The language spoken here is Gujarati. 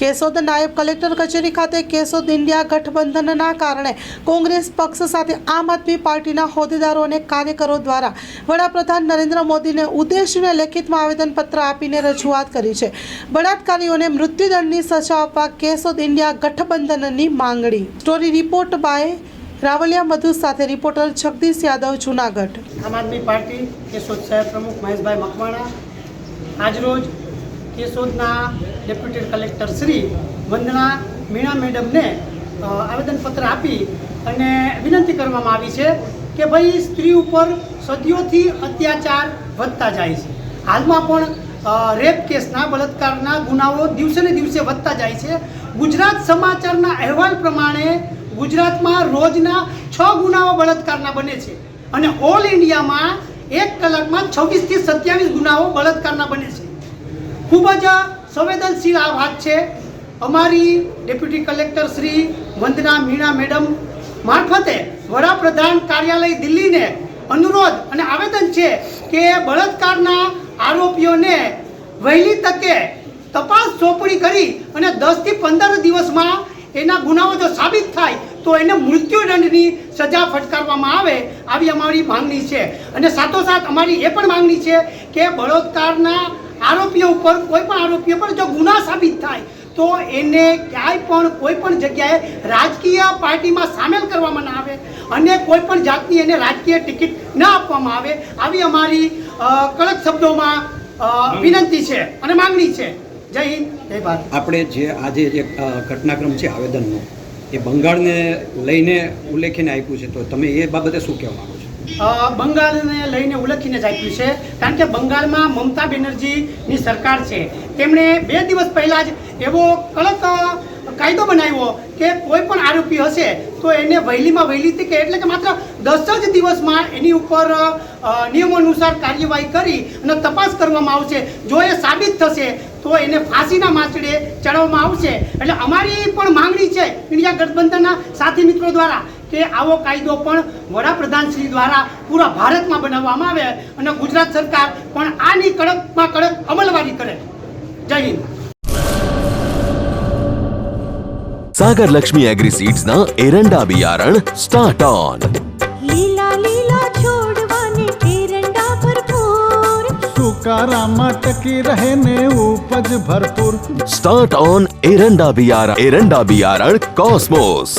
કેશોદ નાયબ કલેક્ટર કચેરી ખાતે કેશોદ ઇન્ડિયા ગઠબંધનના કારણે કોંગ્રેસ પક્ષ સાથે આમ આદમી પાર્ટીના હોદ્દેદારો અને કાર્યકરો દ્વારા વડાપ્રધાન નરેન્દ્ર મોદીને ઉદ્દેશીને લેખિતમાં આવેદનપત્ર આપીને રજૂઆત કરી છે. બળાત્કારીઓને મૃત્યુદંડની સજા આપવા કેશોદ ઇન્ડિયા ગઠબંધનની માંગણી. Story report by Ravaliya Madhu સાથે રિપોર્ટર જગદીશ યાદવ, જુનાગઢ. આમ આદમી પાર્ટી, કેશોદ શહેર પ્રમુખ મહેશભાઈ મકવાણા, આજરોજ કેશોદના ડેપ્યુટી કલેક્ટર શ્રી વંદના મીણા મેડમને આવેદનપત્ર આપી અને વિનંતી કરવામાં આવી છે કે ભાઈ સ્ત્રી ઉપર સદીઓથી અત્યાચાર વધતા જાય છે. હાલમાં પણ રેપ કેસના, બળાત્કારના ગુનાઓ દિવસે ને દિવસે વધતા જાય છે. ગુજરાત સમાચારના અહેવાલ પ્રમાણે ગુજરાતમાં રોજના છ ગુનાઓ બળાત્કારના બને છે અને ઓલ ઇન્ડિયામાં એક કલાકમાં છવ્વીસથી સત્યાવીસ ગુનાઓ બળાત્કારના બને છે. ખૂબ જ સંવેદનશીલ આ વાત છે. અમારી deputy collector Shri Vandana Meena madam મારફતે વડાપ્રધાન કાર્યાલય દિલ્હીને અનુરોધ અને આવેદન છે કે બળાત્કારના આરોપીઓને વહેલી તકે તપાસ સોંપણી કરી અને દસથી પંદર દિવસમાં એના ગુનાઓ જો સાબિત થાય તો એને મૃત્યુદંડની સજા ફટકારવામાં આવે આવી અમારી માંગણી છે. અને સાથોસાથ અમારી એ પણ માંગણી છે કે બળાત્કારના આરોપીઓ ઉપર કોઈ પણ આરોપીઓ પર જો ગુના સાબિત થાય, તો એને ક્યાંય પણ કોઈ પણ જગ્યાએ રાજકીય પાર્ટીમાં સામેલ કરવામાં ના આવે અને કોઈ પણ જાતની એને રાજકીય ટિકિટ ન આપવામાં આવે. આવી અમારી કડક શબ્દોમાં વિનંતી છે અને માંગણી છે. જય હિન્દ, જય ભારત. આપણે જે આજે જે ઘટનાક્રમ છે આવેદનનો, એ બંગાળને લઈને ઉલ્લેખીને આપ્યું છે, તો તમે એ બાબતે શું કહેવા માગો છો? બંગાળને લઈને ઉલખીને જ છે. કારણ કે બંગાળમાં મમતા બેનર્જીની સરકાર છે. તેમણે બે દિવસ પહેલાં જ એવો કડક કાયદો બનાવ્યો કે કોઈ પણ આરોપી હશે તો એને વહેલીમાં વહેલી તકે એટલે કે માત્ર દસ જ દિવસમાં એની ઉપર નિયમો અનુસાર કાર્યવાહી કરી અને તપાસ કરવામાં આવશે. જો એ સાબિત થશે, તો એને ફાંસીના માછડે ચડાવવામાં આવશે. એટલે અમારી પણ માંગણી છે ઇન્ડિયા ગઠબંધનના સાથી મિત્રો દ્વારા કે આવો કાયદો પણ વડાપ્રધાનશ્રી દ્વારા પૂરા ભારતમાં બનાવવામાં આવે અને ગુજરાત સરકાર પણ આની કડકમાં કડક અમલવારી કરે. જય હિન્દ. સાગર લક્ષ્મી એગ્રી સીડ્સ ના એરંડા બિયારણ સ્ટાર્ટ ઓન લીલા લીલા છોડવાને એરંડા ભરપૂર. સુકારામાં ટકી રહે ને ઉપજ ભરપૂર. સ્ટાર્ટ ઓન એરંડા બિયારણ એરંડા બિયારણ કોસ્મોસ